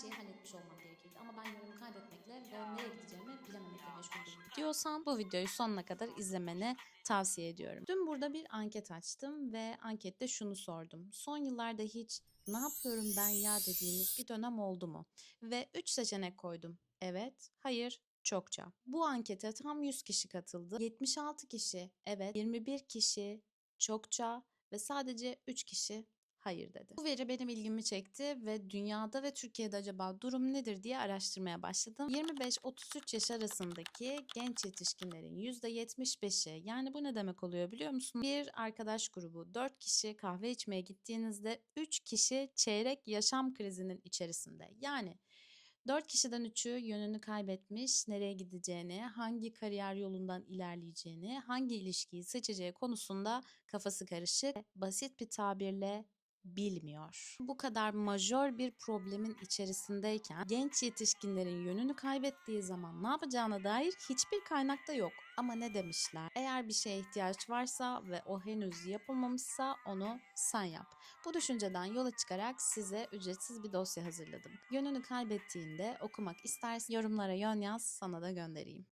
şeyi halletmiş olmam gerekirdi. Ama ben yolumu kaybetmekle ve nereye gideceğimi bilememekle meşguldüm. Diyorsan bu videoyu sonuna kadar izlemeni tavsiye ediyorum. Dün burada bir anket açtım ve ankette şunu sordum. Son yıllarda hiç ne yapıyorum ben ya dediğiniz bir dönem oldu mu? Ve 3 seçenek koydum. Evet, hayır, çokça. Bu ankete tam 100 kişi katıldı. 76 kişi evet, 21 kişi çokça ve sadece 3 kişi hayır dedi. Bu veri benim ilgimi çekti ve dünyada ve Türkiye'de acaba durum nedir diye araştırmaya başladım. 25-33 yaş arasındaki genç yetişkinlerin %75'i yani bu ne demek oluyor biliyor musun? Bir arkadaş grubu 4 kişi kahve içmeye gittiğinizde 3 kişi çeyrek yaşam krizinin içerisinde. Yani 4 kişiden 3'ü yönünü kaybetmiş, nereye gideceğini, hangi kariyer yolundan ilerleyeceğini, hangi ilişkiyi seçeceği konusunda kafası karışık. Basit bir tabirle bilmiyor. Bu kadar majör bir problemin içerisindeyken genç yetişkinlerin yönünü kaybettiği zaman ne yapacağına dair hiçbir kaynakta yok. Ama ne demişler? Eğer bir şeye ihtiyaç varsa ve o henüz yapılmamışsa onu sen yap. Bu düşünceden yola çıkarak size ücretsiz bir dosya hazırladım. Yönünü kaybettiğinde okumak istersen yorumlara yön yaz sana da göndereyim.